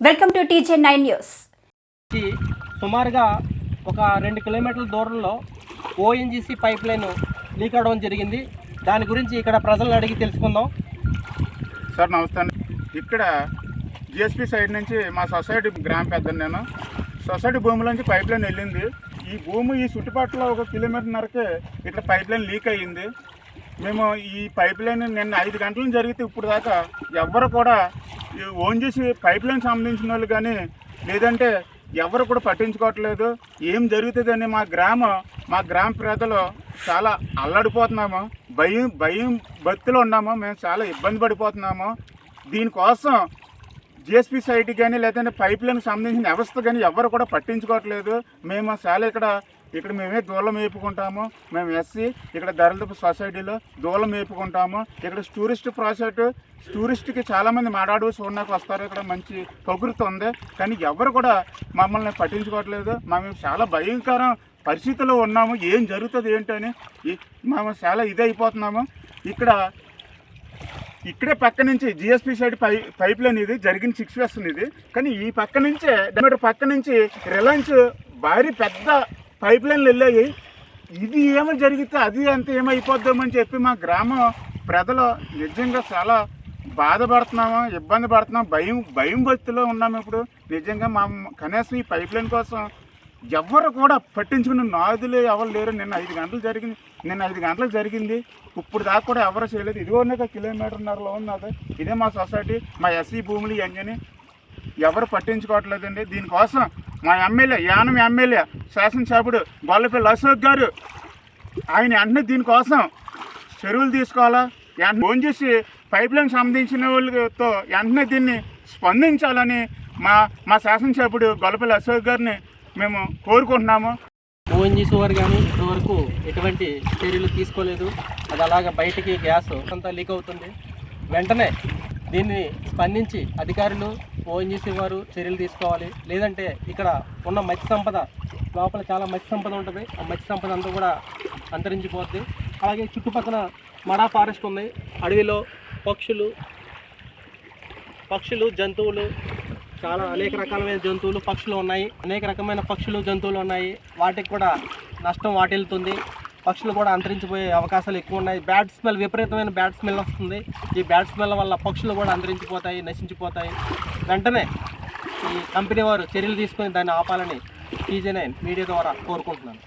Welcome to teacher nine news సుమారుగా ఒక రెండు కిలోమీటర్ల దూరంలో ఓఎన్జీసీ పైప్ లైన్ లీక్ అవడం జరిగింది. దాని గురించి ఇక్కడ ప్రజలను అడిగి తెలుసుకుందాం. సార్ నమస్తే అండి. ఇక్కడ జిఎస్పి సైడ్ నుంచి మా సొసైటీ గ్రామ పెద్ద నేను. సొసైటీ భూమిలోంచి పైప్ లైన్ వెళ్ళింది. ఈ భూమి ఈ చుట్టుపక్కల ఒక కిలోమీటర్న్నరకే ఇక్కడ పైప్ లైన్ లీక్ అయ్యింది. మేము ఈ పైప్ లైన్ నిన్న ఐదు గంటల నుంచి జరిగితే ఇప్పుడు దాకా ఎవ్వరు కూడా ఈ ఓన్ చేసి పైప్ లైన్ సంబంధించిన వాళ్ళు కానీ లేదంటే ఎవరు కూడా పట్టించుకోవట్లేదు. ఏం జరుగుతుందని మా గ్రామం మా గ్రామ ప్రజలు చాలా అల్లడిపోతున్నాము. భయం భయం భక్తిలో ఉన్నాము. మేము చాలా ఇబ్బంది పడిపోతున్నాము. దీనికోసం జిఎస్పీ సైట్ కానీ లేదంటే పైప్ సంబంధించిన వ్యవస్థ కానీ ఎవరు కూడా పట్టించుకోవట్లేదు. మేము చాలా ఇక్కడ ఇక్కడ మేమే దూలం వేపుకుంటాము మేము ఎస్సీ ఇక్కడ ధరలదపు సొసైటీలో దూలం వేపుకుంటాము ఇక్కడ టూరిస్ట్ ప్రాజెక్టు టూరిస్ట్కి చాలామంది మాడాడు చూడడానికి వస్తారు. ఇక్కడ మంచి ప్రకృతి ఉంది. కానీ ఎవరు కూడా మమ్మల్ని పట్టించుకోవట్లేదు. మేము చాలా భయంకరం పరిస్థితిలో ఉన్నాము ఏం జరుగుతుంది ఏంటని మేము చాలా ఇదైపోతున్నాము ఇక్కడ ఇక్కడే పక్క నుంచి జిఎస్పి సైడ్ పై పైప్ లైన్ ఇది జరిగిన సిక్స్ వేస్తుంది ఇది. కానీ ఈ పక్క నుంచే డెమోటర్ పక్క నుంచి రిలయన్స్ భారీ పెద్ద పైప్ లైన్లు వెళ్ళాయి. ఇది ఏమో జరిగితే అది అంత ఏమైపోద్దామని చెప్పి మా గ్రామం ప్రజలు నిజంగా చాలా బాధపడుతున్నాము ఇబ్బంది పడుతున్నాం భయం భయం భక్తిలో ఉన్నాము ఇప్పుడు. నిజంగా మా కనీసం ఈ పైప్ లైన్ కోసం ఎవరు కూడా పట్టించుకున్న నాదులు ఎవరు లేరు. నిన్న ఐదు గంటలు జరిగింది. నిన్న ఐదు గంటలకు జరిగింది. ఇప్పుడు దాకా కూడా ఎవరు చేయలేదు. ఇదిగో ఒక కిలోమీటర్న్నరలో ఉంది అది ఇదే మా సొసైటీ మా ఎస్సీ భూములు ఇవన్నీ. ఎవరు పట్టించుకోవట్లేదండి. దీనికోసం మా ఎమ్మెల్యే యానం ఎమ్మెల్యే శాసనసభ్యుడు గొల్లపల్లి అశోక్ గారు ఆయన వెంటనే దీనికోసం చెరువులు తీసుకోవాలా? వెంటనే ఫోన్ చేసి పైప్ లైన్ సంబంధించిన వాళ్ళతో వెంటనే దీన్ని స్పందించాలని మా మా శాసనసభ్యుడు గొల్లపల్లి అశోక్ గారిని మేము కోరుకుంటున్నాము. ఓఎన్జీసీ వారు కానీ ఇప్పటివరకు ఎటువంటి చర్యలు తీసుకోలేదు. అది అలాగ బయటికి గ్యాస్ అంతా లీక్ అవుతుంది. వెంటనే దీన్ని స్పందించి అధికారులు ఓఎన్జీసీ వారు చర్యలు తీసుకోవాలి. లేదంటే ఇక్కడ ఉన్న మత్స్య సంపద లోపల చాలా మత్స్య సంపద ఉంటుంది. ఆ మత్స్య సంపద అంతా కూడా అంతరించిపోద్ది. అలాగే చుట్టుపక్కల మడా ఫారెస్ట్ ఉంది. అడవిలో పక్షులు పక్షులు జంతువులు చాలా అనేక రకాలమైన జంతువులు పక్షులు ఉన్నాయి. అనేక రకమైన పక్షులు జంతువులు ఉన్నాయి. వాటికి కూడా నష్టం వాటిల్లుతుంది. పక్షులు కూడా అంతరించిపోయే అవకాశాలు ఎక్కువ ఉన్నాయి బ్యాడ్ స్మెల్ విపరీతమైన బ్యాడ్ స్మెల్ వస్తుంది. ఈ బ్యాడ్ స్మెల్ వల్ల పక్షులు కూడా అంతరించిపోతాయి నశించిపోతాయి. వెంటనే ఈ కంపెనీ వారు చర్యలు తీసుకొని దాన్ని ఆపాలని టీజీ నైన్ మీడియా ద్వారా కోరుకుంటున్నాను.